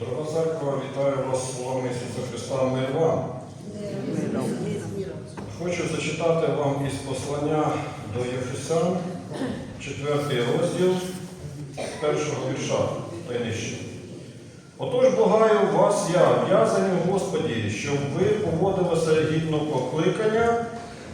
Дорога церква, вітаю вас словами Ісуса Христа мир вам. Хочу зачитати вам із послання до Єфесян, 4 розділ, з першого вірша та нижче. Отож благаю вас я, в'язаний в Господі, щоб ви поводилися гідно покликання,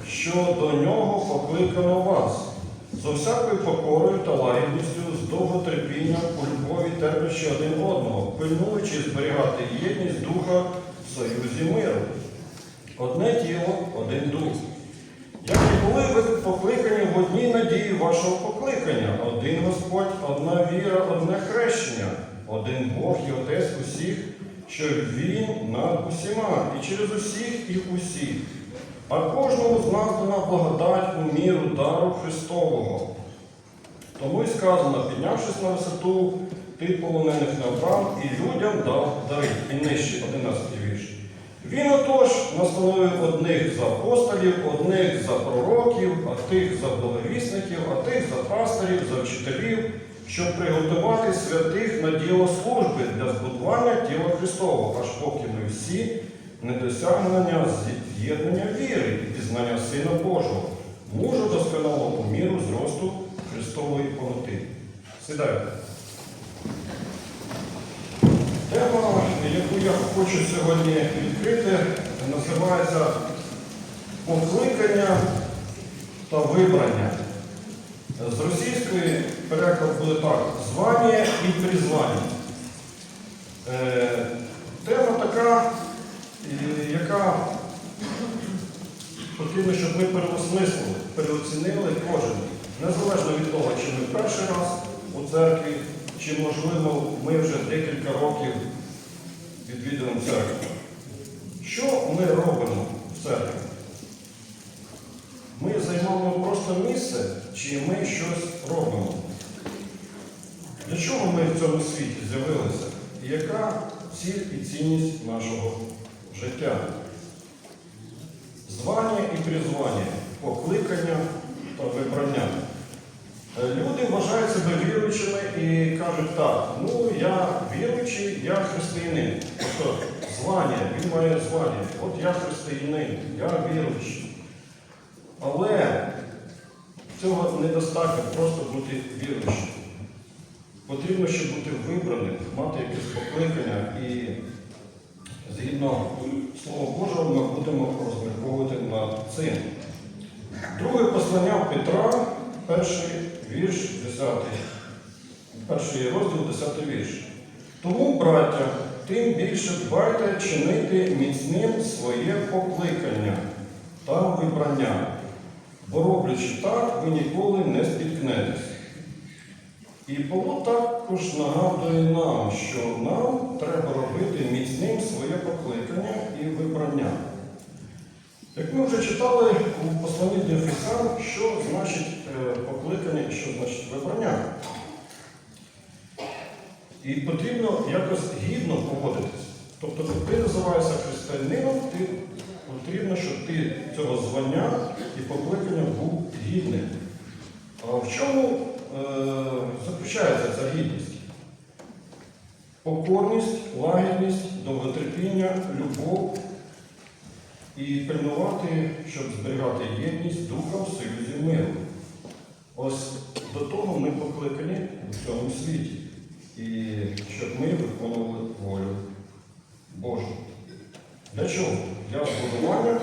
що до нього покликано вас, з усякою покорою та лагідністю, з довготерпінням, у любові терплячи один одного, пильнуючи зберігати єдність духа в союзі миру. Одне тіло, один дух. Як і були ви покликані в одній надії вашого покликання, один Господь, одна віра, одне хрещення, один Бог і Отець усіх, що Він над усіма, і через усіх і усіх. А кожному з нас дана благодать у міру дару Христового. Тому й сказано, піднявшись на висоту, ти полонених набрав і людям дав дари. І нижче 11 вірш. Він отож настановив одних за апостолів, одних за пророків, а тих за благовісників, а тих за пасторів, за вчителів, щоб приготувати святих на діло служби для збудування тіла Христового, аж поки ми всі не досягнення з'єднання віри і пізнання Сина Божого, мужу досконалого міру зросту Христової повноти. Сідайте. Тема, яку я хочу сьогодні відкрити, називається покликання та вибрання. З російської переклад буде так: звання і призвання. Е, Тема така, яка потрібно, щоб ми переосмислили, переоцінили кожен, незалежно від того, чи ми перший раз у церкві, чи, можливо, ми вже декілька років відвідуємо церкву. Що ми робимо в церкві? Ми займаємо просто місце, чи ми щось робимо? Для чого ми в цьому світі з'явилися? І яка ціль і цінність нашого життя? Звання і призвання, покликання та вибрання. Е, Люди вважають себе віруючими і кажуть так, ну я віруючий, я християнин. Тобто звання, він має звання. От я християнин, я віруючий. Але цього недостатньо просто бути віруючим. Потрібно, щоб бути вибраним, мати якесь покликання і згідно Слова Божого ми будемо розмірковувати над цим. Друге послання Петра, перший вірш, 10, перший розділ, 10 вірш. Тому, браття, тим більше дбайте чинити міцним своє покликання та вибрання, бо роблячи так, ви ніколи не спіткнетесь. І Павло також нагадує нам, що нам треба робити міцним своє покликання і вибрання. Як ми вже читали у посланні до що значить е, покликання і що значить вибрання. І потрібно якось гідно поводитись. Тобто, коли ти називаєшся християнином, ти потрібно, щоб ти цього звання і покликання був гідним. А в чому заключається ця гідність? Покорність, лагідність, довготерпіння, любов і пильнувати, щоб зберігати єдність духа в союзі миру. Ось до того ми покликані у цьому світі. І щоб ми виконували волю Божу. Для чого? Для збудування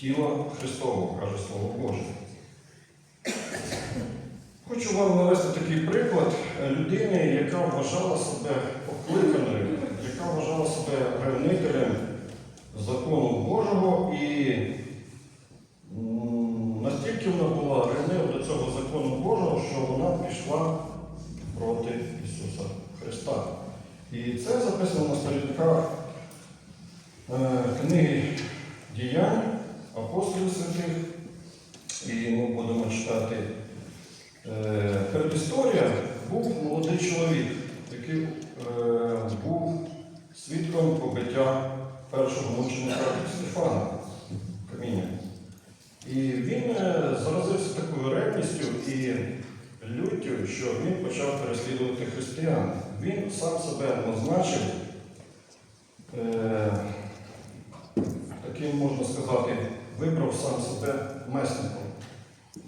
тіла Христового, каже Слово Боже. Хочу вам навести такий приклад людини, яка вважала себе покликаною, яка вважала себе ревнителем закону Божого і настільки вона була ревнива до цього закону Божого, що вона пішла проти Ісуса Христа. І це записано на сторінках е, книги діянь апостолів святих. І ми будемо читати. Е, Передісторія був молодий чоловік, який е, був свідком побиття першого мученика Стефана каміння. І він е, заразився такою ревністю і люттю, що він почав переслідувати християн. Він сам себе назначив таким, можна сказати, вибрав сам себе месником.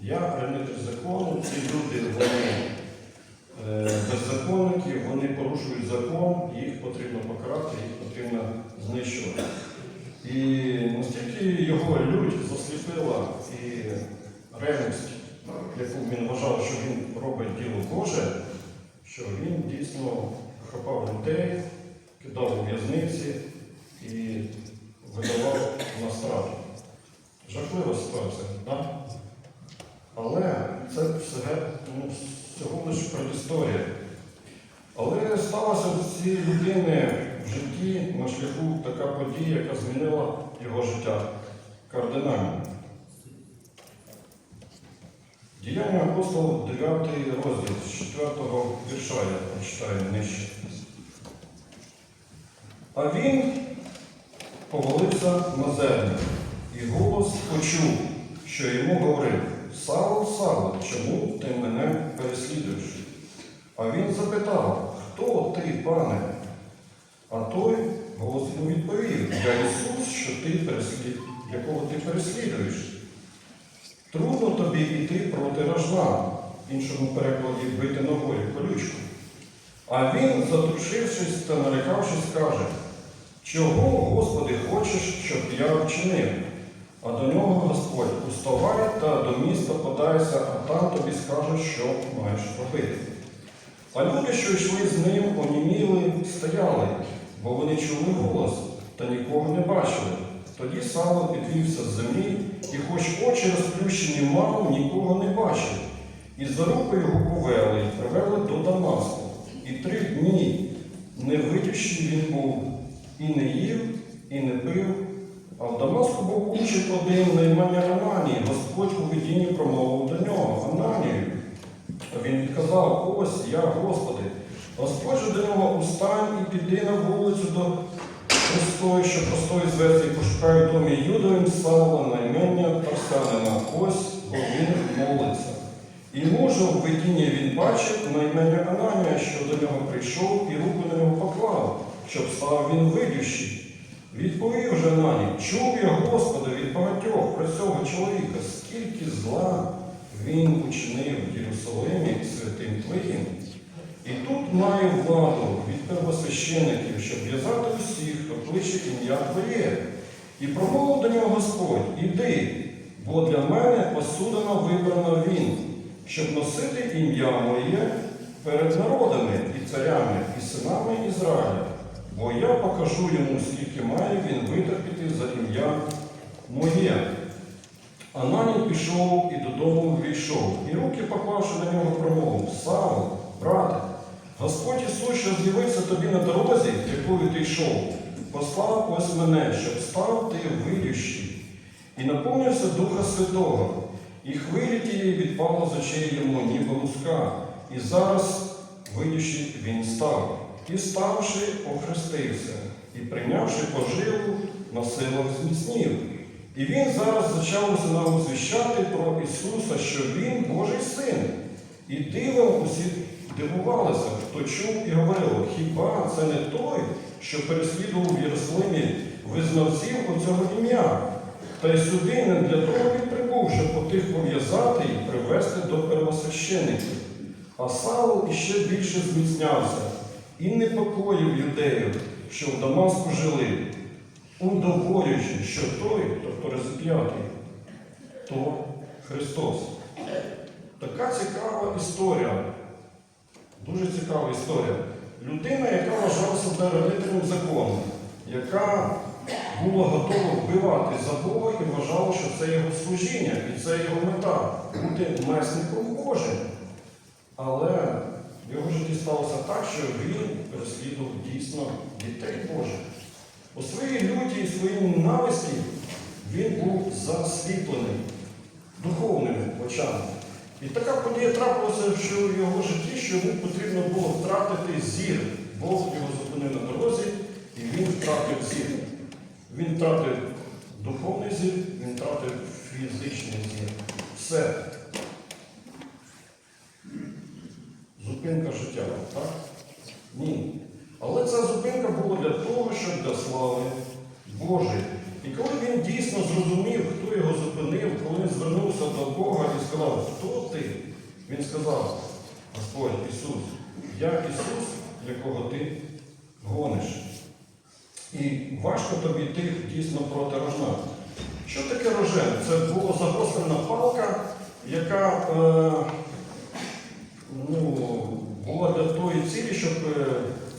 Я ревнитель закону, ці люди, вони е, беззаконники, вони порушують закон, їх потрібно покарати, їх потрібно знищувати. І настільки його лють засліпила і ревність, яку він вважав, що він робить діло Боже, що він дійсно хапав людей, кидав у в'язниці і видавав на страту. Жахлива ситуація, так? Але це все ну, всього лише предісторія. Але сталася в цій людини в житті на шляху така подія, яка змінила його життя кардинально. Діяння апостолів 9 розділ з 4 вірша я прочитаю нижче. А він повалився на землю, і голос почув, що йому говорив: Савл, Савл, чому ти мене переслідуєш? А він запитав, хто ти, пане? А той голос йому відповів, я Ісус, що ти переслід... якого ти переслідуєш. Трудно тобі йти проти рожна, в іншому перекладі бити ногою колючку. А він, затрушившись та нарекавшись, каже, чого, Господи, хочеш, щоб я вчинив? А до нього Господь, уставай та до міста подайся, а там тобі скажуть, що маєш робити. А люди, що йшли з ним, оніміли, стояли, бо вони чули голос та нікого не бачили. Тоді Савло підвівся з землі, і хоч очі розплющені мав, нікого не бачив. І за руку його повели, привели до Дамаску. І три дні невидющий він був, і не їв, і не пив. А в Дамаску був учень один на ім'я Ананії. Господь у видінні промовив до нього, Ананію. Він відказав, ось я, Господи. Господь же до нього устань і піди на вулицю до простої, що простої зветься, і пошукай в домі Юдовим Савла на імення Тарсянина. Ось він молиться. І мужа в видінні він бачив на ім'я Ананія, що до нього прийшов і руку на нього поклав, щоб став він видющий. Відповів же Анані, чув я, Господи, від багатьох про цього чоловіка, скільки зла він учинив в Єрусалимі святим Твоїм. І тут маю владу від первосвящеників, щоб в'язати усіх, хто кличе ім'я Твоє. І промовив до нього Господь, іди, бо для мене посудина вибрана він, щоб носити ім'я моє перед народами і царями, і синами Ізраїля. Бо я покажу йому, скільки має він витерпіти за ім'я моє. Ананій пішов і додому війшов, і руки поклавши на нього, промовив, Савл, брате, Господь Ісус, що з'явився тобі на дорозі, якою ти йшов, послав ось мене, щоб став ти видющий, і наповнився Духа Святого, і хвилі тієї відпало з очей йому, ніби луска, і зараз видющий він став, і ставши, охрестився, і прийнявши поживу, на силах зміцнів. І він зараз почав нам звіщати про Ісуса, що Він Божий син. І дивом усі дивувалися, хто чув і говорив, хіба це не той, що переслідував в Єрусалимі визнавців оцього ім'я? Та й сюди не для того він прибув, щоб отих пов'язати і привести до первосвящеників. А Савл іще більше зміцнявся і непокоїв юдеїв, що в Дамаску жили, удоволюючи, що той, тобто розіп'ятий, то Христос. Така цікава історія. Дуже цікава історія. Людина, яка вважала себе родителем закону, яка була готова вбивати за Бога і вважала, що це його служіння і це його мета бути месником Божим. Але його житті сталося так, що він переслідував дійсно дітей Божих. У своїй люті і своїй ненависті він був засліплений духовними очами. І така подія трапилася що в його житті, що йому потрібно було втратити зір. Бог його зупинив на дорозі, і він втратив зір. Він втратив духовний зір, він втратив фізичний зір. Все. що для слави Божої. І коли він дійсно зрозумів, хто його зупинив, коли він звернувся до Бога і сказав, хто ти? Він сказав, Господь Ісус, я Ісус, якого ти гониш. І важко тобі йти дійсно проти рожна. Що таке рожен? Це була загострена палка, яка е, ну, була для тої цілі, щоб е,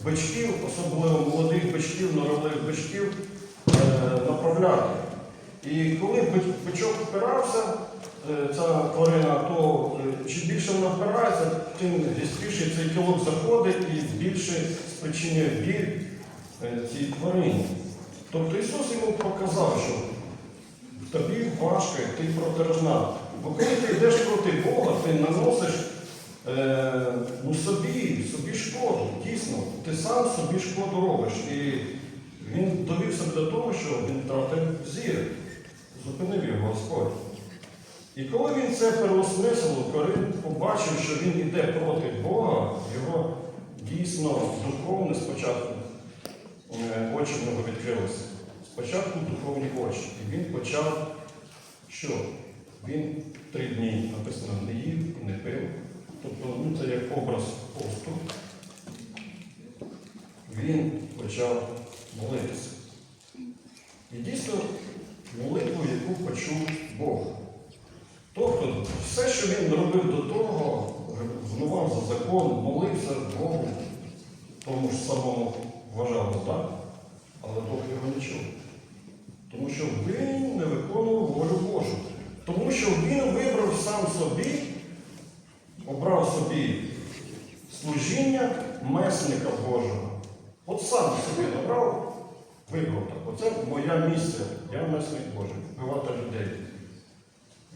бичків, особливо молодих бичків, норових бичків, е, направляти. І коли би- бичок впирався, е, ця тварина, то е, чим більше вона впирається, тим різкіше цей кілок заходить і більше спричинює біль е, цій тварині. Тобто Ісус йому показав, що тобі важко йти проти рожна. Бо коли ти йдеш проти Бога, ти наносиш е, ну, собі, собі шкоду. Дійсно, ти сам собі шкоду робиш. І він довівся до того, що він втратив зір. Зупинив його Господь. І коли він це переосмислив, коли побачив, що він йде проти Бога, його дійсно духовне спочатку е, очі в нього відкрилися. Спочатку духовні очі. І він почав що? Він три дні написано не їв не пив. Тобто ну, це як образ посту. Він почав молитися. І дійсно молитву, яку почув Бог. Тобто, все, що він робив до того, гнував за закон, молився Богу, тому ж самому вважалось, так? Але Бог його не чув. Тому що він не виконував волю Божу. Тому що він вибрав сам собі, обрав собі служіння месника Божого. От сам собі обрав, вибрав так. Оце моя місія. Я месник Божий, вбивати людей,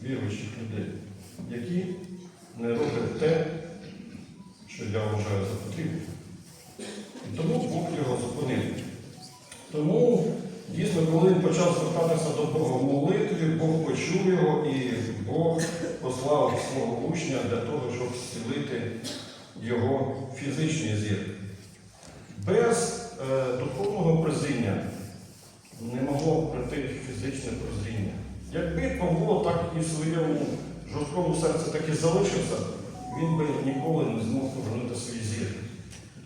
віруючих людей, які не роблять те, що я вважаю за потрібне. І тому Бог його зупинив. Тому дійсно, коли він почав звертатися до Бога в молитві, Бог почув його і Бог послав свого учня для того, щоб зцілити його фізичний зір. Без прозріння не могло прийти фізичне прозріння. Якби Павло так і в своєму жорсткому серці так і залишився, він би ніколи не змог повернути свій зір.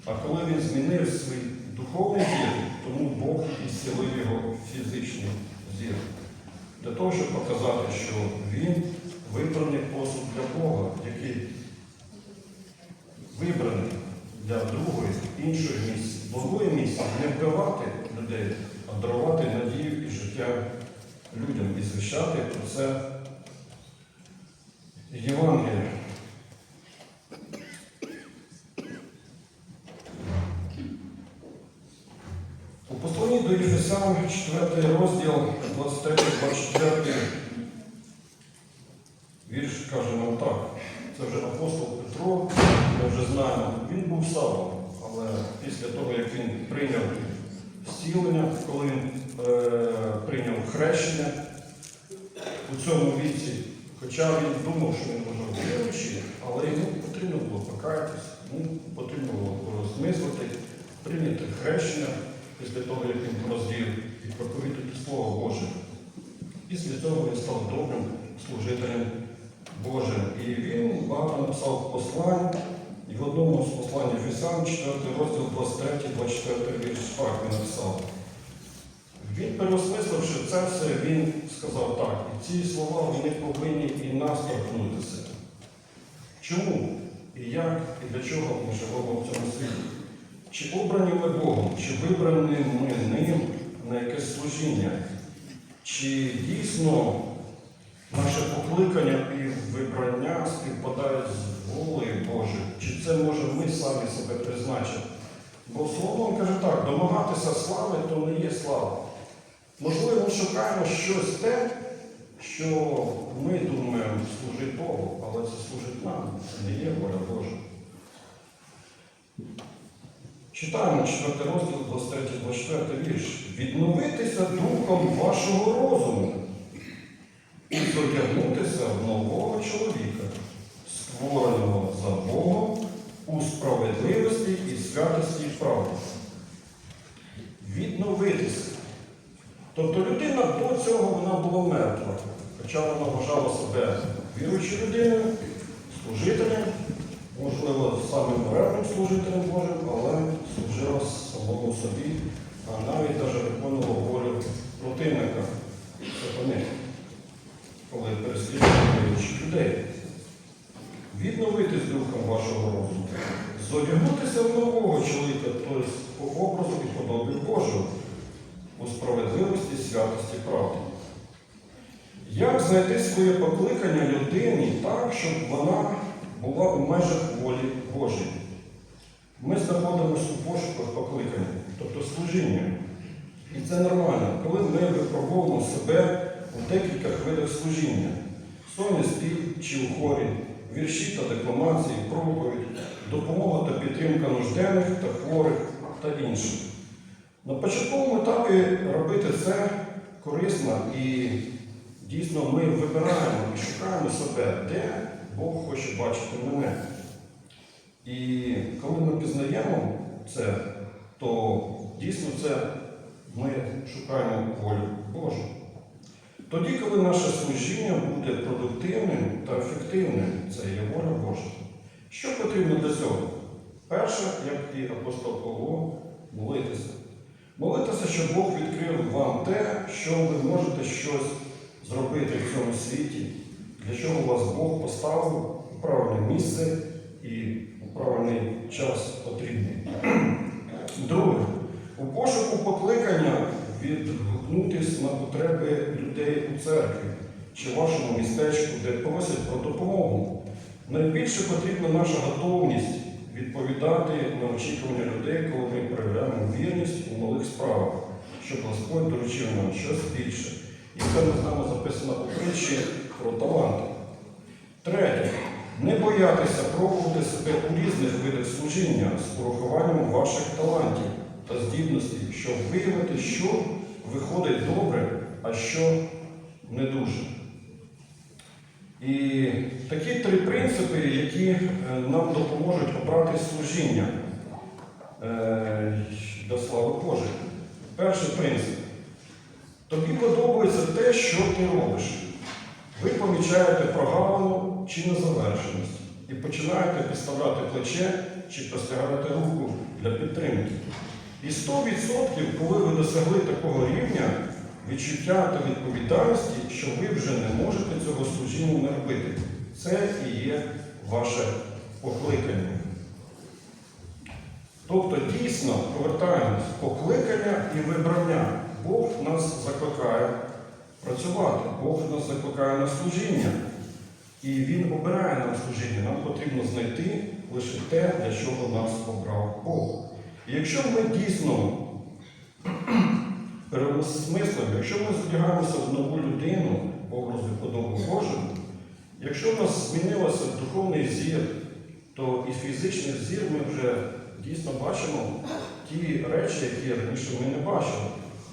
А коли він змінив свій духовний зір, тому Бог і зцілив його фізичний зір. Для того, щоб показати, що він вибраний посуд для Бога, який вибраний для другої, іншої місії, благої місії, не вбивати людей, а дарувати надію і життя людям і звіщати про це Євангелія. У посланні до Єфесян 4 розділ 23-24 вірш каже нам так. Це вже апостол Петро, ми вже знаємо, він був Савлом, але після того, як він прийняв зцілення, коли він е, прийняв хрещення у цьому віці, хоча він думав, що він може віруючий, але йому потрібно було покаятися, йому потрібно було порозмислити, прийняти хрещення після того, як він розділ і проповідати Слово Боже. Після цього він став добрим служителем Божим. І він багато написав послань, і в одному з послань Ефесян, 4 розділ 23-24 вірш так він написав. Він переосмисливши це все, він сказав так, і ці слова вони повинні і нас торкнутися. Чому? І як, і для чого ми живемо в цьому світі? Чи обрані ми Богом, чи вибрані ми ним на якесь служіння? Чи дійсно наше покликання і вибрання співпадають з волею Божою? Чи це може ми самі себе призначити? Бо Соломон каже так, домагатися слави то не є слава. Можливо, ми шукаємо щось те, що ми думаємо служить Богу, але це служить нам, це не є воля Божа. Читаємо 4 розділ, 23-24 вірш. Відновитися духом вашого розуму і зодягнутися в нового чоловіка, створеного за Богом у справедливості і святості і правди. Відновитися. Тобто людина до цього вона була мертва, хоча вона вважала себе віруючою людиною, служителем, можливо, самим моральним служителем Божим, але служила самому собі, а навіть навіть виконувала волю противника. Сатани, коли переслідували віруючих людей. Відновити з духом вашого розуму, зодягнутися в нового чоловіка, тобто по образу і подобі Божого, у справедливості, святості, правди. Як знайти своє покликання людині так, щоб вона була у межах волі Божої? Ми знаходимося у пошуках покликання, тобто служіння. І це нормально, коли ми випробовуємо себе у декілька видах служіння. Сонний спів чи у хорі, вірші та декламації, проповідь, допомога та підтримка нужденних та хворих та інших. На початковому етапі робити це корисно і дійсно ми вибираємо і шукаємо себе, де Бог хоче бачити мене. І коли ми пізнаємо це, то дійсно це ми шукаємо волю Божу. Тоді, коли наше служіння буде продуктивним та ефективним, це є воля Божа. Що потрібно для цього? Перше, як і апостол Павло, молитися. Молитися, щоб Бог відкрив вам те, що ви можете щось зробити в цьому світі, для чого вас Бог поставив у правильне місце і у правильний час потрібний. Друге, у пошуку покликання відгукнутися на потреби людей у церкві чи вашому містечку, де просять про допомогу. Найбільше потрібна наша готовність відповідати на очікування людей, коли ми проявляємо вірність у малих справах, щоб Господь доручив нам щось більше. І це ми знаємо записано у притчі про таланти. Третє. Не боятися пробувати себе у різних видах служіння з урахуванням ваших талантів та здібностей, щоб виявити, що виходить добре, а що не дуже. І такі три принципи, які е, нам допоможуть обрати служіння е, до слави Божої. Перший принцип. Тобі подобається те, що ти робиш. Ви помічаєте прогалину чи незавершеність і починаєте підставляти плече чи простягаєте руку для підтримки. І 100%, коли ви досягли такого рівня відчуття та відповідальності, що ви вже не можете цього служіння не робити. Це і є ваше покликання. Тобто дійсно повертаємось покликання і вибрання. Бог нас закликає працювати, Бог нас закликає на служіння. І Він обирає нам служіння. Нам потрібно знайти лише те, для чого нас обрав Бог. І якщо ми дійсно переосмислимо, якщо ми задягаємося в нову людину, образу подобу Божу, якщо в нас змінився духовний зір, то і фізичний зір ми вже дійсно бачимо ті речі, які раніше ми не бачили.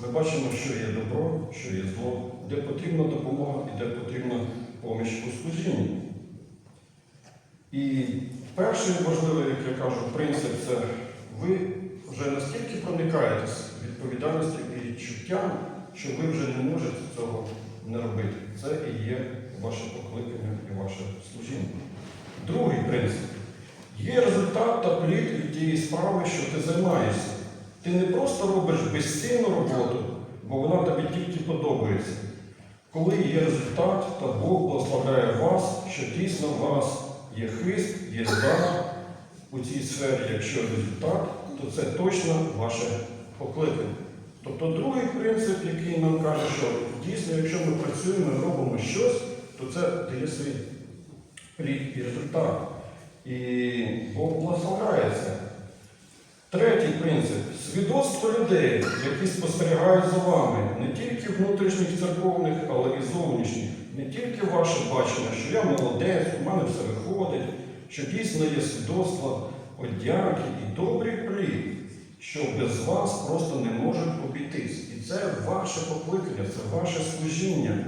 Ми бачимо, що є добро, що є зло, де потрібна допомога і де потрібна поміч у служінні. І перший важливий, як я кажу, принцип це ви вже настільки проникаєтесь відповідальністю і чуттям, що ви вже не можете цього не робити. Це і є ваше покликання і ваше служіння. Другий принцип. Є результат та плід від тієї справи, що ти займаєшся. Ти не просто робиш безцінну роботу, бо вона тобі тільки подобається. Коли є результат, то Бог благословляє вас, що дійсно у вас є хист, є дар у цій сфері, якщо результат, то це точно ваше покликання. Тобто другий принцип, який нам каже, що дійсно, якщо ми працюємо і робимо щось, то це дає свій плід і результат. І Бог благословляє це. Третій принцип свідоцтво людей, які спостерігають за вами, не тільки внутрішніх церковних, але і зовнішніх. Не тільки ваше бачення, що я молодець, у мене все виходить, що дійсно є свідоцтво, подяки і добрий плід, що без вас просто не можуть обійтись. І це ваше покликання, це ваше служіння,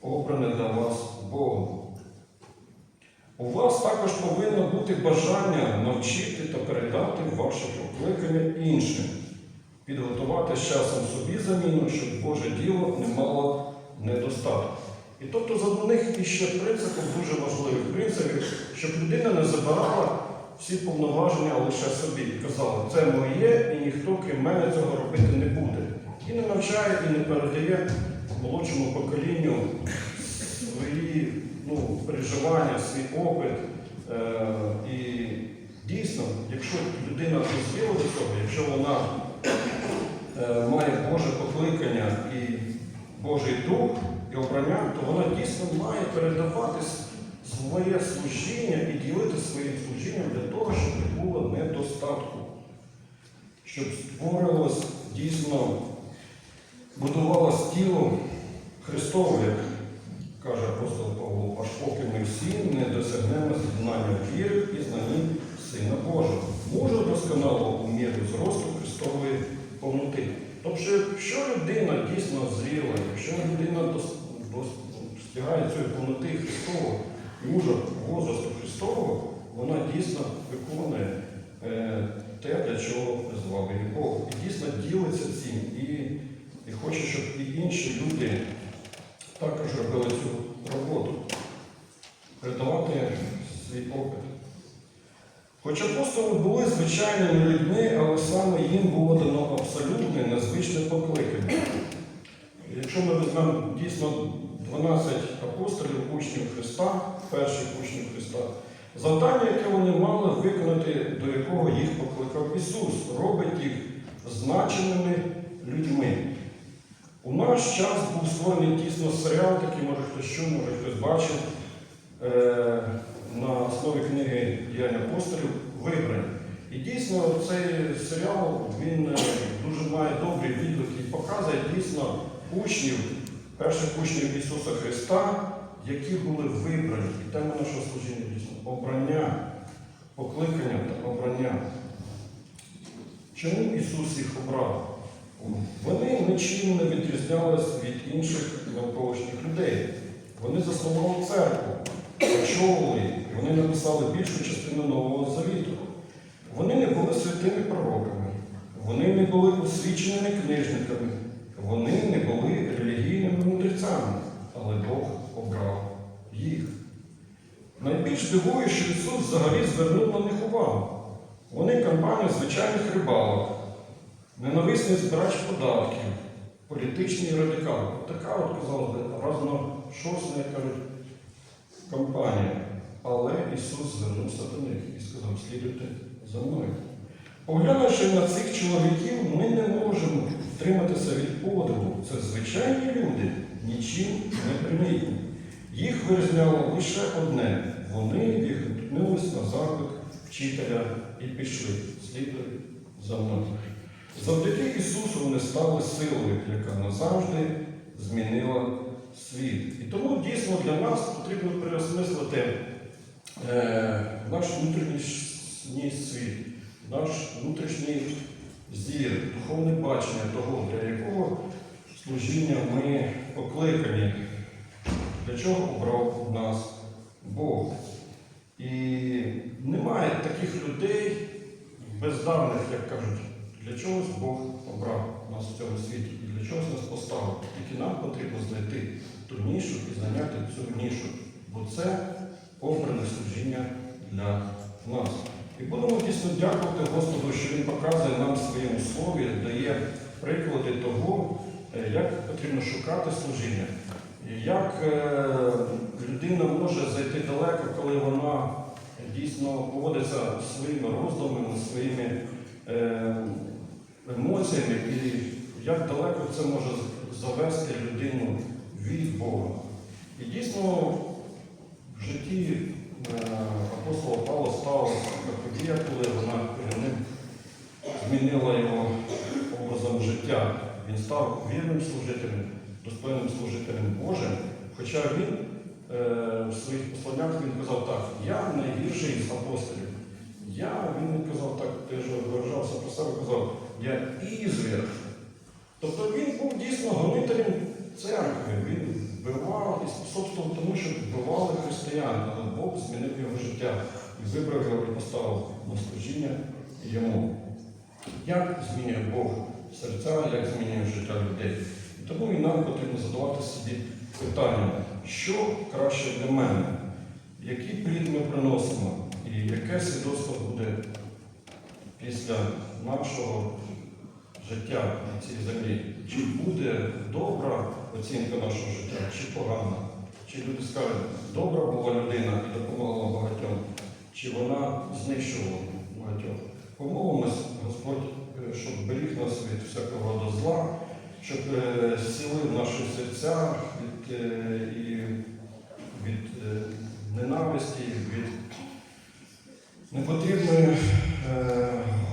обране для вас Богом. У вас також повинно бути бажання навчити та передати ваше покликання іншим. підготувати з часом собі заміну, щоб Боже діло не мало недостатку. І тобто з одних іще принципів, дуже важливих принципів, щоб людина не забирала всі повноваження лише собі і казала, це моє, і ніхто крім мене цього робити не буде. І не навчає, і не передає молодшому поколінню свої ну, переживання, свій опит. Е, і дійсно, якщо людина дозвіла до цього, якщо вона е, має Боже покликання і Божий дух і обрання, то вона дійсно має передавати с- своє служіння і ділити своїм служінням для того, щоб не було недостатку, щоб створилось дійсно, будувалось тіло Христове, як каже апостол Павло, аж поки ми всі не досягнемо знання віри і знання Сина Божого, мужа досконалого у міру зросту Христової повноти. Тобто, якщо людина дійсно зріла, якщо людина дос- дос- достигає цієї повноти Христового, мужа возрасту Христового, вона дійсно виконує е, те, для чого призвав її Бог. І дійсно ділиться цим і, і хоче, щоб і інші люди також робили цю роботу, передавати свій опит. Хоч апостоли були звичайними людьми, але саме їм було дано абсолютне незвичне покликання. Якщо ми візьмемо дійсно 12 апостолів, учнів Христа, перших учнів Христа, завдання, яке вони мали виконати, до якого їх покликав Ісус, робить їх значеними людьми. У наш час був створений дійсно серіал, такий, може хтось чув, може хтось бачив, е, на основі книги Діянь апостолів Вибрані. І дійсно цей серіал він е, дуже має добрий відгук і показує дійсно учнів, перших учнів Ісуса Христа, які були вибрані. І тема нашого служіння дійсно обрання, покликання та обрання. Чому Ісус їх обрав? Вони нічим не відрізнялись від інших навколишніх людей. Вони заснували церкву, очолили, вони написали більшу частину Нового Завіту. Вони не були святими пророками, вони не були освіченими книжниками, вони не були релігійними мудрецями, але Бог обрав їх. Найбільш дивує, що Ісус взагалі звернув на них увагу. Вони компанія звичайних рибалок, ненависний збирач податків, політичний радикал. Така, от казалось разношосна, компанія. Але Ісус звернувся до них і сказав, слідуйте за мною. Поглянувши на цих чоловіків, ми не можемо втриматися від подиву. Це звичайні люди, нічим не примітні. Їх вирізняло лише одне. Вони відгукнулись на заклик вчителя і пішли. Слідуй за мною. Завдяки Ісусу вони стали силою, яка назавжди змінила світ. І тому дійсно для нас потрібно переосмислити е, наш внутрішній світ, наш внутрішній зір, духовне бачення того, для якого служіння ми покликані, для чого обрав нас Бог. І немає таких людей бездарних, як кажуть, для чогось Бог обрав нас в цьому світі і для чогось нас поставив. Тільки нам потрібно знайти ту нішу і зайняти цю нішу, бо це обране служіння для нас. І будемо дійсно дякувати Господу, що Він показує нам в своєму слові, дає приклади того, е, як потрібно шукати служіння, як е, людина може зайти далеко, коли вона дійсно поводиться своїми роздумами, своїми е, емоціями, і як далеко це може завести людину від Бога. І дійсно в житті е, апостола Павла сталася така подія, коли вона перед ним змінила його образом життя. Він став вірним служителем, достойним служителем Божим. Хоча він е, в своїх посланнях він казав так, я найгірший з апостолів. Я, він не казав так, теж виражався про себе, казав, я ізвір. Тобто він був дійсно гонителем церкви. Він вбивав і способствував тому, що вбивали християн, але Бог змінив його життя і вибрав його і поставив на служіння йому. Як змінює Бог серця, як змінює життя людей. Тому і нам потрібно задавати собі питання, що краще для мене, який плід ми приносимо, і яке свідоцтво буде після нашого життя на цій землі. Чи буде добра оцінка нашого життя, чи погана? Чи люди скажуть, добра була людина і допомогла багатьом, чи вона знищувала багатьох? Помолимось, Господь, щоб беріг нас від всякого роду зла, щоб е, зцілив наші серця від, е, і від е, ненависті, від непотрібної е,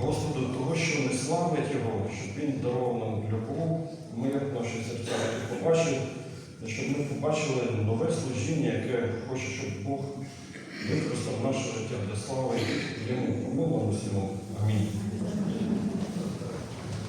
Господу того, що не славить Його, щоб Він дарував нам любов, мир наші серця побачив, щоб ми побачили нове служіння, яке хоче, щоб Бог використав наше життя для слави йому. Помилуємося йому. Амінь.